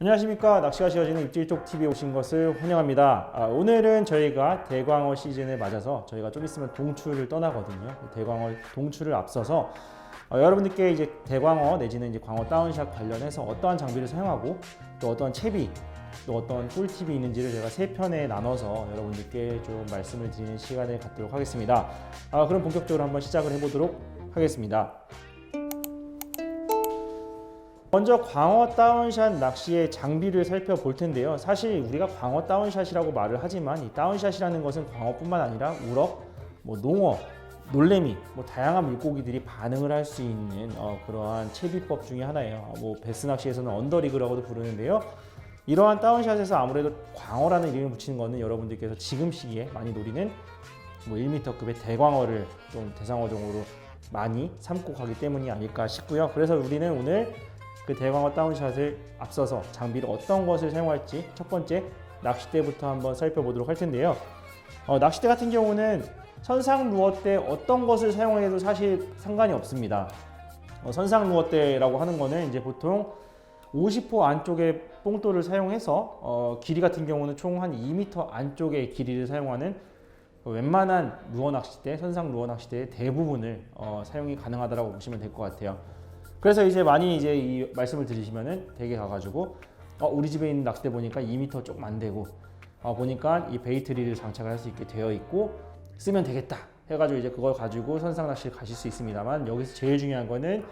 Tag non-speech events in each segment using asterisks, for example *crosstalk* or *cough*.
안녕하십니까 낚시가 쉬워지는 입질 쪽 TV에 오신 것을 환영합니다. 아, 오늘은 저희가 대광어 시즌을 맞아서 저희가 좀 있으면 동출을 떠나거든요. 대광어 동출을 앞서서 어, 여러분들께 이제 대광어 내지는 이제 광어 다운샷 관련해서 어떠한 장비를 사용하고 또 어떠한 채비 또 어떤 꿀팁이 있는지를 제가 세 편에 나눠서 여러분들께 좀 말씀을 드리는 시간을 갖도록 하겠습니다. 아, 그럼 본격적으로 한번 시작을 해보도록 하겠습니다. 먼저 광어 다운샷 낚시의 장비를 살펴볼 텐데요. 사실 우리가 광어 다운샷이라고 말을 하지만 이 다운샷이라는 것은 광어뿐만 아니라 우럭, 뭐 농어, 놀래미, 뭐 다양한 물고기들이 반응을 할 수 있는 어, 그러한 채비법 중에 하나예요. 뭐 베스 낚시에서는 언더리그라고도 부르는데요. 이러한 다운샷에서 아무래도 광어라는 이름을 붙이는 거는 여러분들께서 지금 시기에 많이 노리는 뭐 1m급의 대광어를 좀 대상어종으로 많이 삼고 가기 때문이 아닐까 싶고요. 그래서 우리는 오늘 그 대광어 다운샷을 앞서서 장비를 어떤 것을 사용할지 첫 번째 낚싯대부터 한번 살펴보도록 할 텐데요. 어, 낚싯대 같은 경우는 선상 루어 때 어떤 것을 사용해도 사실 상관이 없습니다. 어, 선상 루어 때라고 하는 거는 이제 보통 50호 안쪽에 뽕돌을 사용해서 어, 길이 같은 경우는 총 한 2m 안쪽의 길이를 사용하는 그 웬만한 루어 낚싯대, 선상 루어 낚싯대의 대부분을 어, 사용이 가능하다고 보시면 될 것 같아요. 그래서 이제 많이 이제 이 말씀을 드리시면은 댁에 가가지고 어, 우리 집에 있는 낚싯대 보니까 2m 조금 안 되고 어, 보니까 이 베이트리를 장착을 할수 있게 되어 있고 쓰면 되겠다 해가지고 이제 그걸 가지고 선상 낚시를 가실 수 있습니다만 여기서 제일 중요한 거는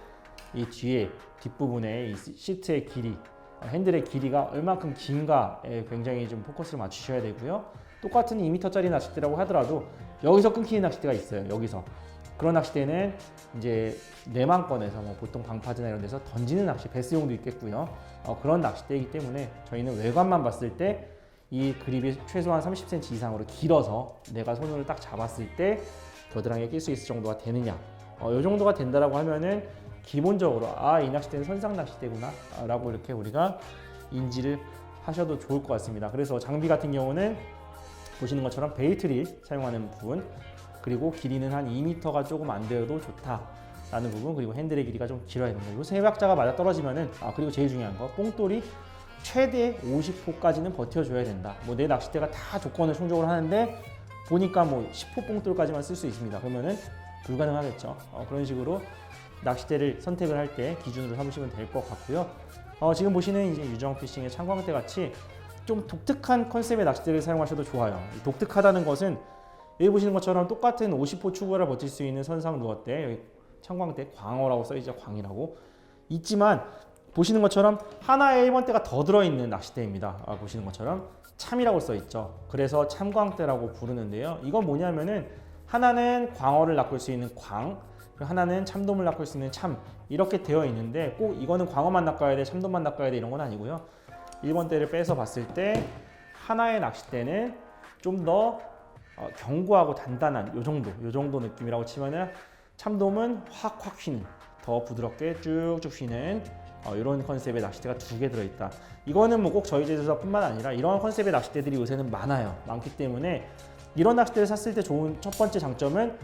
이 뒤에 뒷부분에 이 시트의 길이 어, 핸들의 길이가 얼마큼 긴가에 굉장히 좀 포커스를 맞추셔야 되고요. 똑같은 2m짜리 낚싯대라고 하더라도 여기서 끊기는 낚싯대가 있어요. 여기서 그런 낚싯대는 이제 내망권에서 뭐 보통 방파제나 이런 데서 던지는 낚시 베스용도 있겠고요. 어, 그런 낚싯대이기 때문에 저희는 외관만 봤을 때 이 그립이 최소한 30cm 이상으로 길어서 내가 손으로 딱 잡았을 때 겨드랑이에 낄 수 있을 정도가 되느냐. 어, 이 정도가 된다라고 하면은 기본적으로 아 이 낚싯대는 선상 낚싯대구나 라고 이렇게 우리가 인지를 하셔도 좋을 것 같습니다. 그래서 장비 같은 경우는 보시는 것처럼 베이트릴 사용하는 부분 그리고 길이는 한 2m가 조금 안 되어도 좋다 라는 부분 그리고 핸들의 길이가 좀 길어야 됩니다. 요세 박자가 맞아 떨어지면은 아 그리고 제일 중요한 거 뽕돌이 최대 50호까지는 버텨줘야 된다. 뭐 내 낚싯대가 다 조건을 충족을 하는데 보니까 뭐 10호 뽕돌까지만 쓸 수 있습니다. 그러면은 불가능하겠죠. 어, 그런 식으로 낚싯대를 선택을 할 때 기준으로 삼으시면 될 것 같고요. 어, 지금 보시는 이제 유정 피싱의 창광대 같이 좀 독특한 컨셉의 낚싯대를 사용하셔도 좋아요. 이 독특하다는 것은 여기 보시는 것처럼 똑같은 50호 추구를 버틸 수 있는 선상 루어대 여기 청광대 광어라고 써있죠 광이라고. 있지만 보시는 것처럼 하나의 1번대가 더 들어있는 낚싯대입니다. 아, 보시는 것처럼 참이라고 써있죠. 그래서 참광대라고 부르는데요. 이건 뭐냐면은 하나는 광어를 낚을 수 있는 광 그리고 하나는 참돔을 낚을 수 있는 참 이렇게 되어 있는데 꼭 이거는 광어만 낚아야 돼 참돔만 낚아야 돼 이런 건 아니고요. 1번대를 빼서 봤을 때 하나의 낚싯대는 좀더 어, 견고하고 단단한 요 정도, 요 정도 느낌이라고 치면은 참돔은 확확 휘는 더 부드럽게 쭉쭉 휘는 어, 이런 컨셉의 낚싯대가 두 개 들어있다. 이거는 뭐 꼭 저희 제조사뿐만 아니라 이런 컨셉의 낚싯대들이 요새는 많아요. 많기 때문에 이런 낚싯대를 샀을 때 좋은 첫 번째 장점은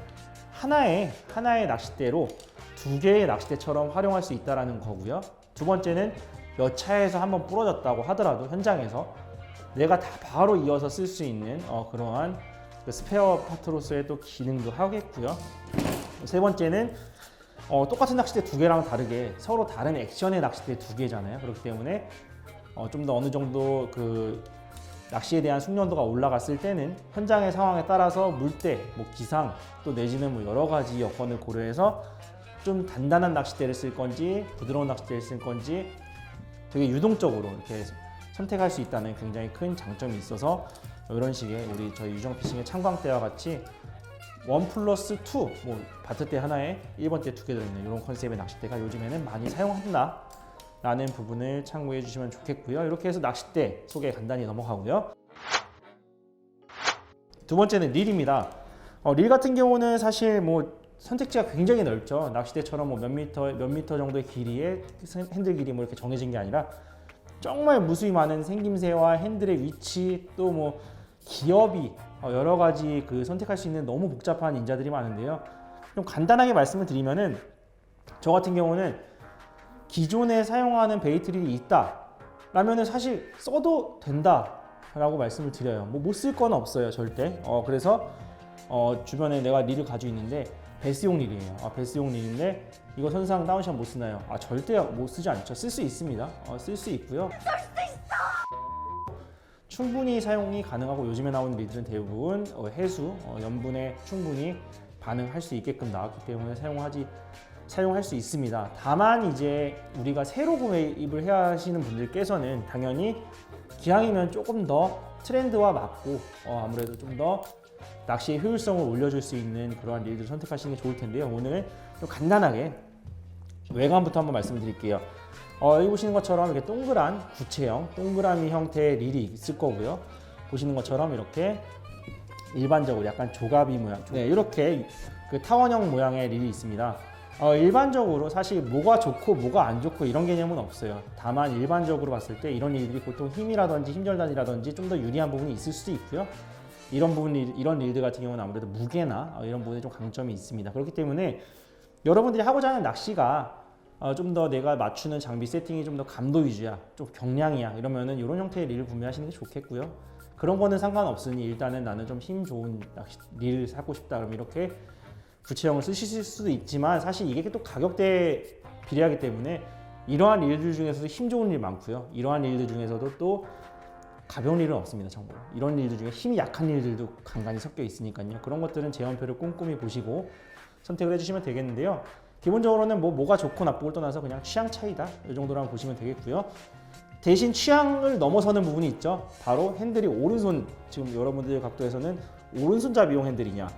하나의 하나의 낚싯대로 두 개의 낚싯대처럼 활용할 수 있다라는 거고요. 두 번째는 몇 차에서 한번 부러졌다고 하더라도 현장에서 내가 다 바로 이어서 쓸 수 있는 어, 그러한 그 스페어 파트로서의 또 기능도 하겠고요. 세 번째는 어, 똑같은 낚싯대 두 개랑 다르게 서로 다른 액션의 낚싯대 두 개잖아요. 그렇기 때문에 어, 좀 더 어느 정도 그 낚시에 대한 숙련도가 올라갔을 때는 현장의 상황에 따라서 물때, 뭐 기상 또 내지는 뭐 여러 가지 여건을 고려해서 좀 단단한 낚싯대를 쓸 건지 부드러운 낚싯대를 쓸 건지 되게 유동적으로 이렇게 선택할 수 있다는 굉장히 큰 장점이 있어서 이런 식의 우리 저희 유정 피싱의 창광대와 같이 원 플러스 투, 뭐 바트대 하나에 1번 대두개 들어있는 이런 컨셉의 낚싯대가 요즘에는 많이 사용한다. 라는 부분을 참고해 주시면 좋겠고요. 이렇게 해서 낚싯대 소개 간단히 넘어가고요. 두 번째는 릴입니다. 어, 릴 같은 경우는 사실 뭐 선택지가 굉장히 넓죠. 낚싯대처럼 뭐 몇 미터 몇 미터 정도의 길이에 핸들 길이 뭐 이렇게 정해진 게 아니라 정말 무수히 많은 생김새와 핸들의 위치 또 뭐 기업이 어, 여러 가지 그 선택할 수 있는 너무 복잡한 인자들이 많은데요. 좀 간단하게 말씀을 드리면은 저 같은 경우는 기존에 사용하는 베이트릴이 있다. 라면은 사실 써도 된다 라고 말씀을 드려요. 뭐 못 쓸 건 없어요, 절대. 어 그래서 어 주변에 내가 릴을 가지고 있는데 베스용 릴이에요. 아 베스용 릴인데 이거 선상 다운샷 못 쓰나요? 아 절대 못 쓰지 않죠. 쓸 수 있습니다. 어, 쓸수 있고요. 충분히 사용이 가능하고 요즘에 나오는 릴들은 대부분 어, 해수, 어, 염분에 충분히 반응할 수 있게끔 나왔기 때문에 사용하지 사용할 수 있습니다. 다만 이제 우리가 새로 구매입을 해야 하시는 분들께서는 당연히 기왕이면 조금 더 트렌드와 맞고 어, 아무래도 좀더 낚시의 효율성을 올려줄 수 있는 그러한 릴들 선택하시는 게 좋을 텐데요. 오늘은 좀 간단하게 외관부터 한번 말씀드릴게요. 어, 여기 보시는 것처럼 이렇게 동그란 구체형, 동그라미 형태의 릴이 있을 거고요. 보시는 것처럼 이렇게 일반적으로 약간 조가비 모양, 네, 이렇게 그 타원형 모양의 릴이 있습니다. 어, 일반적으로 사실 뭐가 좋고 뭐가 안 좋고 이런 개념은 없어요. 다만 일반적으로 봤을 때 이런 릴들이 보통 힘이라든지 힘절단이라든지 좀 더 유리한 부분이 있을 수도 있고요. 이런 부분 일- 이런 릴들 같은 경우는 아무래도 무게나 어, 이런 부분에 좀 강점이 있습니다. 그렇기 때문에 여러분들이 하고자 하는 낚시가 어, 좀 더 내가 맞추는 장비 세팅이 좀 더 감도 위주야, 좀 경량이야 이러면은 이런 형태의 릴을 구매하시는 게 좋겠고요. 그런 거는 상관없으니 일단은 나는 좀 힘 좋은 낚시 릴을 사고 싶다 그러면 이렇게 구체형을 쓰실 수도 있지만 사실 이게 또 가격대에 비례하기 때문에 이러한 릴들 중에서도 힘 좋은 릴 많고요. 이러한 릴들 중에서도 또 가벼운 릴은 없습니다, 참고로. 이런 릴들 중에 힘이 약한 릴들도 간간히 섞여 있으니까요. 그런 것들은 제한표를 꼼꼼히 보시고 선택을 해주시면 되겠는데요. 기본적으로는 뭐 뭐가 좋고 나쁘고를 떠나서 그냥 취향 차이다 이 정도로 보시면 되겠고요. 대신 취향을 넘어서는 부분이 있죠. 바로 핸들이 오른손 지금 여러분들 각도에서는 오른손잡이용 핸들이냐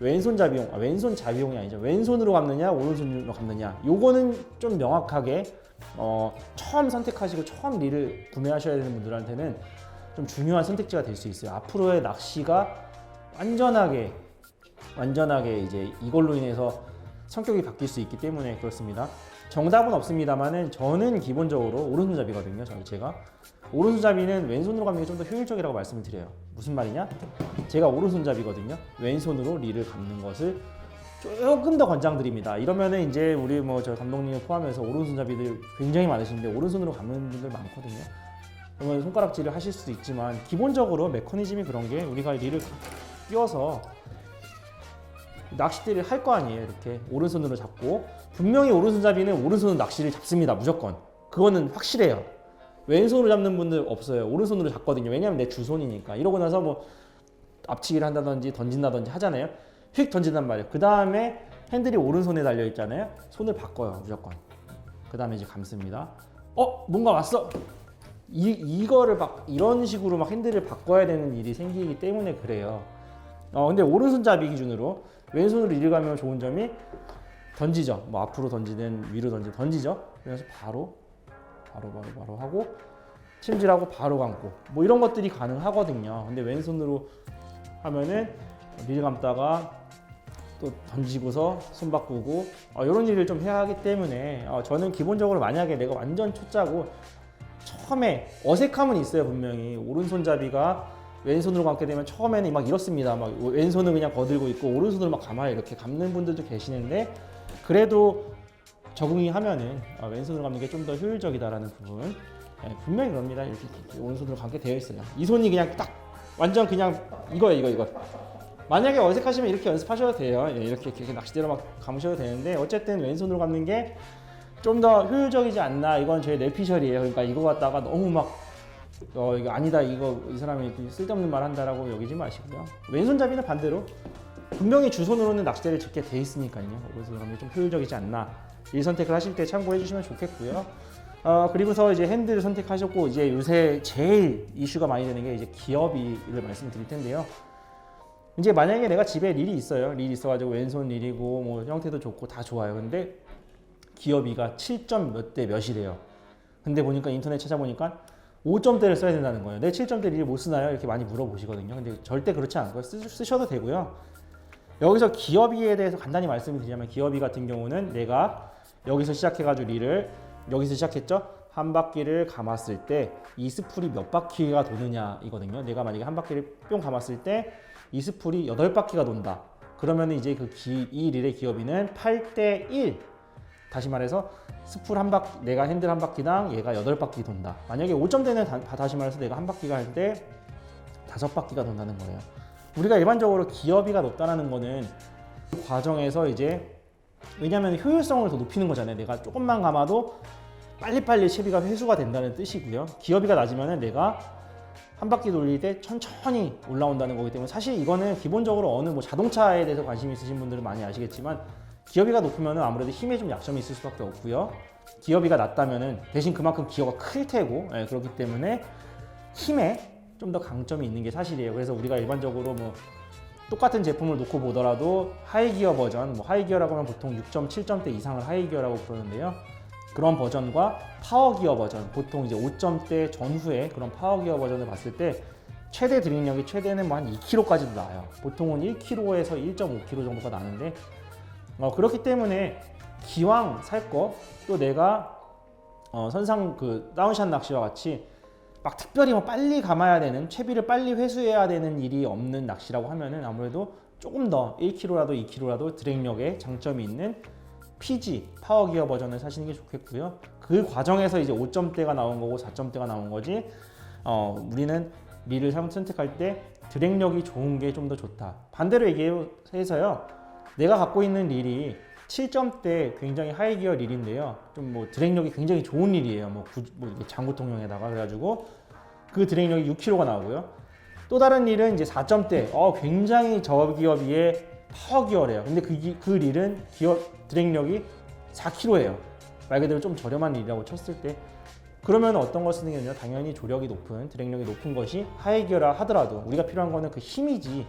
왼손잡이용 아, 왼손잡이용이 아니죠. 왼손으로 감느냐 오른손으로 감느냐 요거는 좀 명확하게 어, 처음 선택하시고 처음 릴을 구매하셔야 되는 분들한테는 좀 중요한 선택지가 될 수 있어요. 앞으로의 낚시가 완전하게 완전하게 이제 이걸로 인해서 성격이 바뀔 수 있기 때문에 그렇습니다. 정답은 없습니다만은 저는 기본적으로 오른손잡이거든요. 저는 제가 오른손잡이는 왼손으로 감는 게 좀 더 효율적이라고 말씀을 드려요. 무슨 말이냐? 제가 오른손잡이거든요. 왼손으로 릴을 감는 것을 조금 더 권장드립니다. 이러면은 이제 우리 뭐 저 감독님을 포함해서 오른손잡이들 굉장히 많으신데 오른손으로 감는 분들 많거든요. 그러면 손가락질을 하실 수도 있지만 기본적으로 메커니즘이 그런 게 우리가 릴을 끼워서 낚싯대를 할 거 아니에요. 이렇게 오른손으로 잡고 분명히 오른손잡이는 오른손으로 낚시를 잡습니다. 무조건 그거는 확실해요. 왼손으로 잡는 분들 없어요. 오른손으로 잡거든요. 왜냐하면 내 주손이니까. 이러고 나서 뭐 앞치기를 한다든지 던진다든지 하잖아요. 휙 던진단 말이에요. 그 다음에 핸들이 오른손에 달려 있잖아요. 손을 바꿔요. 무조건. 그 다음에 이제 감습니다. 어 뭔가 왔어. 이 이거를 막 이런 식으로 막 핸들을 바꿔야 되는 일이 생기기 때문에 그래요. 어 근데 오른손잡이 기준으로 왼손으로 이리 가면 좋은 점이 던지죠. 뭐 앞으로 던지든 위로 던지 던지죠. 그래서 바로 바로 바로 바로 하고 침질하고 바로 감고 뭐 이런 것들이 가능하거든요. 근데 왼손으로 하면은 릴 감다가 또 던지고서 손 바꾸고 어, 이런 일을 좀 해야 하기 때문에 어, 저는 기본적으로 만약에 내가 완전 초짜고 처음에 어색함은 있어요 분명히. 오른손잡이가 왼손으로 감게 되면 처음에는 막 이렇습니다. 막 왼손은 그냥 거들고 있고 오른손으로 막 감아요. 이렇게 감는 분들도 계시는데 그래도 적응이 하면은 어, 왼손으로 감는 게 좀 더 효율적이다라는 부분. 예, 분명히 그럽니다. 이렇게, 이렇게 오른손으로 감게 되어 있어요. 이 손이 그냥 딱 완전 그냥 이거예요 이거 이거. 만약에 어색하시면 이렇게 연습하셔도 돼요. 예, 이렇게, 이렇게 낚시대로 막 감으셔도 되는데 어쨌든 왼손으로 감는 게 좀 더 효율적이지 않나. 이건 저의 뇌피셜이에요. 그러니까 이거 갖다가 너무 막 어, 이거 아니다. 이거 이 사람이 쓸데없는 말 한다라고 여기지 마시고요. 왼손잡이는 반대로 분명히 주손으로는 낚싯대를 짓게 돼 있으니까요. 오른손으로 하면 좀 효율적이지 않나. 이 선택을 하실 때 참고해 주시면 좋겠고요. 어, 그리고서 이제 핸들을 선택하셨고 이제 요새 제일 이슈가 많이 되는 게 이제 기어비를 말씀드릴 텐데요. 이제 만약에 내가 집에 릴이 있어요. 릴이 있어가지고 왼손 릴이고 뭐 형태도 좋고 다 좋아요. 근데 기어비가 7점 몇 대 몇이래요 근데 보니까 인터넷 찾아보니까 5점대를 써야 된다는 거예요. 내 7점대 릴을 못 쓰나요? 이렇게 많이 물어보시거든요. 근데 절대 그렇지 않고요. 쓰, 쓰셔도 되고요. 여기서 기어비에 대해서 간단히 말씀을 드리자면 기어비 같은 경우는 내가 여기서 시작해가지고 릴을 여기서 시작했죠? 한 바퀴를 감았을 때 이 스풀이 몇 바퀴가 도느냐 이거든요. 내가 만약에 한 바퀴를 뿅 감았을 때 이 스풀이 8바퀴가 돈다. 그러면 이제 그이 릴의 기어비는 8대 1 다시 말해서 스풀 한 바퀴 내가 핸들 한 바퀴당 얘가 여덟 바퀴 돈다. 만약에 5점대는 다, 다시 말해서 내가 한 바퀴가 할 때 다섯 바퀴가 돈다는 거예요. 우리가 일반적으로 기어비가 높다는 거는 그 과정에서 이제 왜냐하면 효율성을 더 높이는 거잖아요. 내가 조금만 감아도 빨리빨리 채비가 회수가 된다는 뜻이고요. 기어비가 낮으면 내가 한 바퀴 돌릴 때 천천히 올라온다는 거기 때문에 사실 이거는 기본적으로 어느 뭐 자동차에 대해서 관심 있으신 분들은 많이 아시겠지만 기어비가 높으면 아무래도 힘에 좀 약점이 있을 수밖에 없고요. 기어비가 낮다면은 대신 그만큼 기어가 클 테고 예, 그렇기 때문에 힘에 좀 더 강점이 있는 게 사실이에요. 그래서 우리가 일반적으로 뭐 똑같은 제품을 놓고 보더라도 하이기어 버전, 뭐 하이기어라고 하면 보통 6.7점대 이상을 하이기어라고 부르는데요. 그런 버전과 파워기어 버전, 보통 이제 5점대 전후에 그런 파워기어 버전을 봤을 때 최대 드립력이 최대는 뭐 한 2km까지도 나와요. 보통은 1km에서 1.5km 정도가 나는데 어, 그렇기 때문에 기왕 살 거 또 내가 어, 선상 그 다운샷 낚시와 같이 막 특별히 뭐 빨리 감아야 되는 채비를 빨리 회수해야 되는 일이 없는 낚시라고 하면은 아무래도 조금 더 1kg라도 2kg라도 드랙력에 장점이 있는 PG 파워기어 버전을 사시는 게 좋겠고요. 그 과정에서 이제 5점대가 나온 거고 4점대가 나온 거지. 어, 우리는 선- 선택할 때 드랙력이 좋은 게 좀 더 좋다. 반대로 얘기해서요. 내가 갖고 있는 릴이 7점대 굉장히 하이기어 릴인데요. 좀 뭐 드랙력이 굉장히 좋은 릴이에요. 뭐, 구, 뭐 장구통용에다가 그래가지고 그 드랙력이 6kg가 나오고요. 또 다른 릴은 이제 4점대. 어, 굉장히 저기어비의 파워기어래요. 근데 그, 기- 그 릴은 기어 드랙력이 4kg예요. 말 그대로 좀 저렴한 릴이라고 쳤을 때 그러면 어떤 걸 아니라 당연히 조력이 높은 드랙력이 높은 것이 하이기어라 하더라도 우리가 필요한 거는 그 힘이지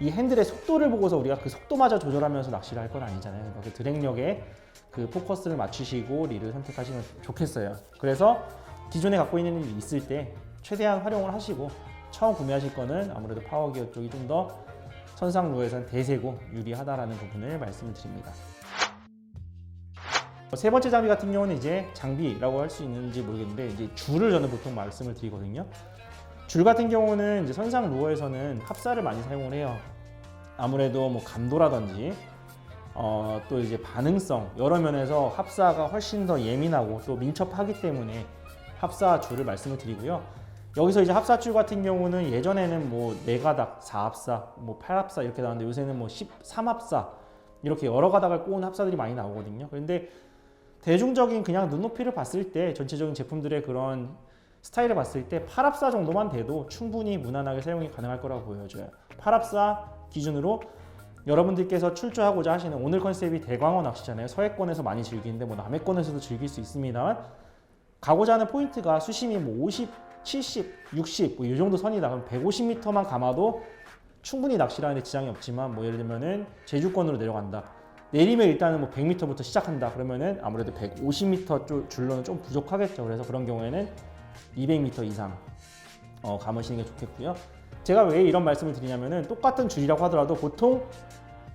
이 핸들의 속도를 보고서 우리가 그 속도마저 조절하면서 낚시를 할 건 아니잖아요. 그 드랙력에 그 포커스를 맞추시고 릴을 선택하시면 좋겠어요. 그래서 기존에 갖고 있는 릴이 있을 때 최대한 활용을 하시고 처음 구매하실 거는 아무래도 파워기어 쪽이 좀 더 선상 루에선 대세고 유리하다라는 부분을 말씀을 드립니다. 세 번째 장비 같은 경우는 이제 장비라고 할 수 있는지 모르겠는데 이제 줄을 저는 보통 말씀을 드리거든요. 줄 같은 경우는 이제 선상 루어에서는 합사를 많이 사용을 해요. 아무래도 뭐 감도라든지 어, 또 이제 반응성 여러 면에서 합사가 훨씬 더 예민하고 또 민첩하기 때문에 합사 줄을 말씀을 드리고요. 여기서 이제 합사 줄 같은 경우는 예전에는 뭐 네가닥, 4합사, 뭐 8합사 이렇게 나왔는데 요새는 뭐 13합사 이렇게 여러 가닥을 꼬은 합사들이 많이 나오거든요. 그런데 대중적인 그냥 눈높이를 봤을 때 전체적인 제품들의 그런 스타일을 봤을 때 8합사 정도만 돼도 충분히 무난하게 사용이 가능할 거라고 보여져요. 8합사 기준으로 여러분들께서 출조하고자 하시는 오늘 컨셉이 대광어 낚시잖아요. 서해권에서 많이 즐기는데 뭐 남해권에서도 즐길 수 있습니다만 가고자 하는 포인트가 수심이 뭐 50, 70, 60 뭐 이 정도 선이다. 그럼 150m만 감아도 충분히 낚시를 하는데 지장이 없지만 뭐 예를 들면은 제주권으로 내려간다. 내리면 일단은 뭐 100m부터 시작한다. 그러면은 아무래도 150m 줄- 줄로는 좀 부족하겠죠. 그래서 그런 경우에는 200m 이상 어, 감으시는 게 좋겠고요. 제가 왜 이런 말씀을 드리냐면은 똑같은 줄이라고 하더라도 보통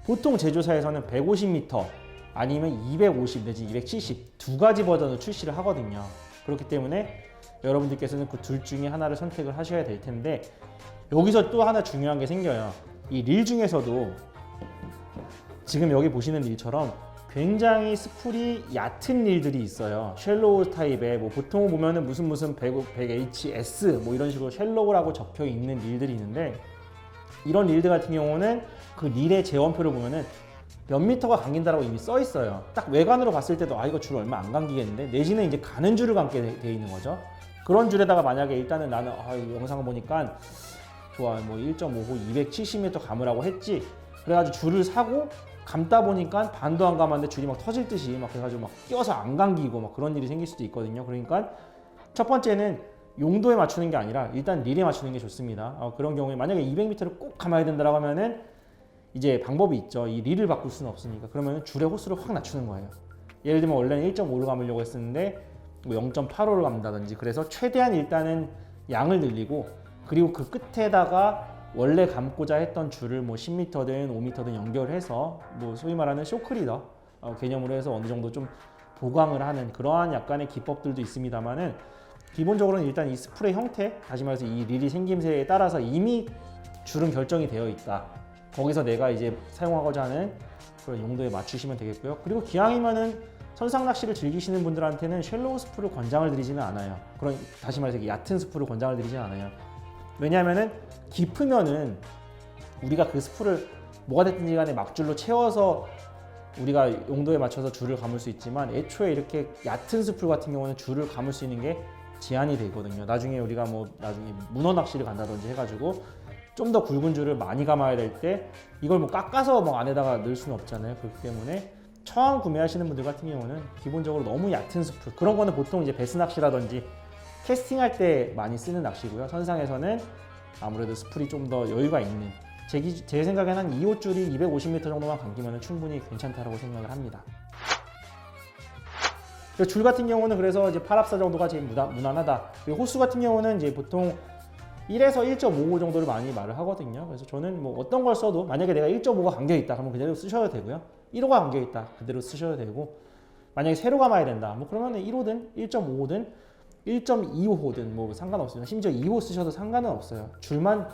보통 제조사에서는 150m 아니면 250 내지 270 두 가지 버전을 출시를 하거든요. 그렇기 때문에 여러분들께서는 그 둘 중에 하나를 선택을 하셔야 될 텐데 여기서 또 하나 중요한 게 생겨요. 이 릴 중에서도 지금 여기 보시는 릴처럼 굉장히 스풀이 얕은 릴들이 있어요. 쉘로우 타입의 뭐 보통 보면은 무슨 무슨 100, 100HS 뭐 이런 식으로 쉘로우라고 적혀 있는 릴들이 있는데 이런 릴들 같은 경우는 그 릴의 재원표를 보면은 몇 미터가 감긴다라고 이미 써 있어요. 딱 외관으로 봤을 때도 아 이거 줄 얼마 안 감기겠는데 내지는 이제 가는 줄을 감게 돼, 돼 있는 거죠. 그런 줄에다가 만약에 일단은 나는 아, 이 영상을 보니까 좋아 뭐 1.5호 270m 감으라고 했지. 그래가지고 줄을 사고 감다 보니까 반도 안 감았는데 줄이 막 터질 듯이 막 그래가지고 막 끼어서 안 감기고 막 그런 일이 생길 수도 있거든요. 그러니까 첫 번째는 용도에 맞추는 게 아니라 일단 릴에 맞추는 게 좋습니다. 어, 그런 경우에 만약에 200m를 꼭 감아야 된다라고 하면은 이제 방법이 있죠. 이 릴을 바꿀 수는 없으니까 그러면 줄의 호수를 확 낮추는 거예요. 예를 들면 원래는 1.5로 감으려고 했었는데 뭐 0.85로 감다든지 그래서 최대한 일단은 양을 늘리고 그리고 그 끝에다가 원래 감고자 했던 줄을 뭐 10m든 5m든 연결해서 뭐 소위 말하는 쇼크리더 어, 개념으로 해서 어느 정도 좀 보강을 하는 그러한 약간의 기법들도 있습니다만은 기본적으로는 일단 이 스프레이 형태 다시 말해서 이 릴이 생김새에 따라서 이미 줄은 결정이 되어 있다. 거기서 내가 이제 사용하고자 하는 그런 용도에 맞추시면 되겠고요. 그리고 기왕이면은 선상 낚시를 즐기시는 분들한테는 쉘로우 스프를 권장을 드리지는 않아요. 그런 다시 말해서 얕은 스프를 권장을 드리지는 않아요. 왜냐하면은 깊으면은 우리가 그 스프를 뭐가 됐든지 간에 막줄로 채워서 우리가 용도에 맞춰서 줄을 감을 수 있지만 애초에 이렇게 얕은 스프 같은 경우는 줄을 감을 수 있는 게 제한이 되거든요. 나중에 우리가 뭐 나중에 문어 낚시를 간다든지 해가지고 좀 더 굵은 줄을 많이 감아야 될 때 이걸 뭐 깎아서 뭐 안에다가 넣을 수는 없잖아요. 그렇기 때문에 처음 구매하시는 분들 같은 경우는 기본적으로 너무 얕은 스프 그런 거는 보통 이제 베스 낚시라든지 캐스팅할 때 많이 쓰는 낚시고요. 선상에서는 아무래도 스프리 좀더 여유가 있는 제, 기- 제 생각에는 한 2호 줄이 250m 정도만 감기면 충분히 괜찮다고 생각을 합니다. 그줄 같은 경우는 그래서 이제 8합사 정도가 제일 무다, 무난 하다. 그리고 호수 같은 경우는 이제 보통 1에서 1.55 정도를 많이 말을 하거든요. 그래서 저는 뭐 어떤 걸 써도 만약에 내가 1.5가 감겨 있다 그러면 그대로 쓰셔도 되고요. 1호가 감겨 있다 그대로 쓰셔도 되고 만약에 세로 감아야 된다 뭐 그러면 1호든 1.5호든 1.25호든 뭐 상관없어요. 심지어 2호 쓰셔도 상관은 없어요. 줄만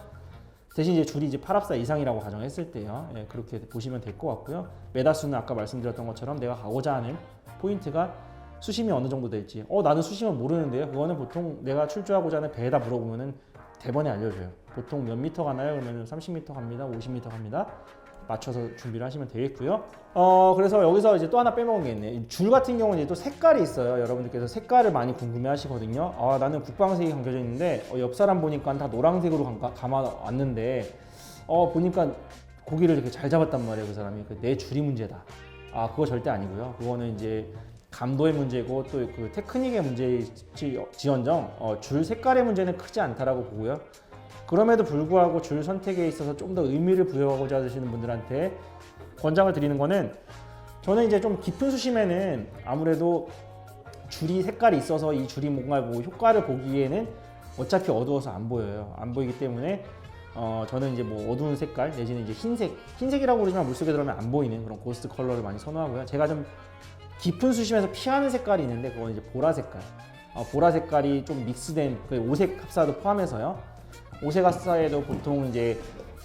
대신 이제 줄이 이제 8합사 이상이라고 가정했을 때요. 예, 그렇게 보시면 될 것 같고요. 메다수는 아까 말씀드렸던 것처럼 내가 가고자 하는 포인트가 수심이 어느 정도 될지. 어 나는 수심을 모르는데요. 그거는 보통 내가 출조하고자 하는 배에다 물어보면은 대번에 알려줘요. 보통 몇 미터 가나요? 그러면 30미터 갑니다. 50미터 갑니다. 맞춰서 준비를 하시면 되겠고요. 어 그래서 여기서 이제 또 하나 빼먹은 게 있네. 이줄 같은 경우는 이제 또 색깔이 있어요. 여러분들께서 색깔을 많이 궁금해하시거든요. 아 나는 국방색이 감겨져 있는데 어, 옆 사람 보니까 다 노란색으로 감, 감아 왔는데 어 보니까 고기를 이렇게 잘 잡았단 말이에요. 그 사람이 그 내 줄이 문제다. 아 그거 절대 아니고요. 그거는 이제 감도의 문제고 또 그 테크닉의 문제지언정 어, 줄 색깔의 문제는 크지 않다라고 보고요. 그럼에도 불구하고 줄 선택에 있어서 좀 더 의미를 부여하고자 하시는 분들한테 권장을 드리는 거는 저는 이제 좀 깊은 수심에는 아무래도 줄이 색깔이 있어서 이 줄이 뭔가 뭐 효과를 보기에는 어차피 어두워서 안 보여요. 안 보이기 때문에 어 저는 이제 뭐 어두운 색깔 내지는 이제 흰색 흰색이라고 그러지만 물속에 들어가면 안 보이는 그런 고스트 컬러를 많이 선호하고요. 제가 좀 깊은 수심에서 피하는 색깔이 있는데 그건 이제 보라 색깔. 어, 보라 색깔이 좀 믹스된 그 오색 합사도 포함해서요. 오색 합사에도 보통 이제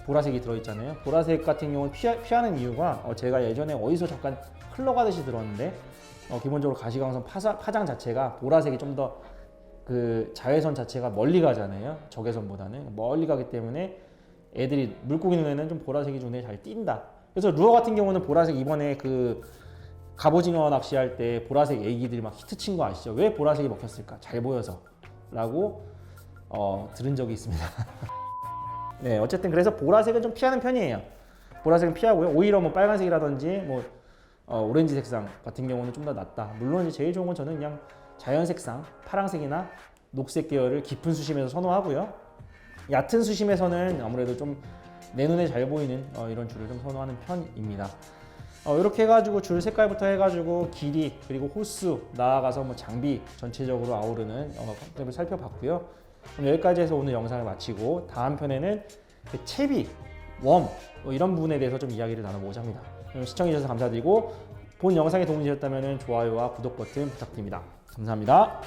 보라색이 들어있잖아요. 보라색 같은 경우는 피하, 피하 는 이유가 어, 제가 예전에 어디서 잠깐 흘러가듯이 들었는데 어, 기본적으로 가시광선 파사, 파장 자체가 보라색이 좀 더 그 자외선 자체가 멀리 가잖아요. 적외선보다는 멀리 가기 때문에 애들이 물고기 눈에는 좀 보라색이 눈에 잘 띈다. 그래서 루어 같은 경우는 보라색 이번에 그 갑오징어 낚시할 때 보라색 애기들이 막 히트 친 거 아시죠? 왜 보라색이 먹혔을까? 잘 보여서 라고 어, 들은 적이 있습니다. *laughs* 네, 어쨌든 그래서 보라색은 좀 피하는 편이에요. 보라색은 피하고요. 오히려 뭐 빨간색이라든지 뭐 어, 오렌지 색상 같은 경우는 좀 더 낫다. 물론 이제 제일 좋은 건 저는 그냥 자연 색상, 파랑색이나 녹색 계열을 깊은 수심에서 선호하고요. 얕은 수심에서는 아무래도 좀 내 눈에 잘 보이는 어, 이런 줄을 좀 선호하는 편입니다. 어, 이렇게 해가지고 줄 색깔부터 해가지고 길이 그리고 호수 나아가서 뭐 장비 전체적으로 아우르는 어, 컨셉을 살펴봤고요. 그럼 여기까지 해서 오늘 영상을 마치고 다음 편에는 그 채비, 웜 뭐 이런 부분에 대해서 좀 이야기를 나눠보고자 합니다. 시청해주셔서 감사드리고 본 영상에 도움이 되셨다면 좋아요와 구독 버튼 부탁드립니다. 감사합니다.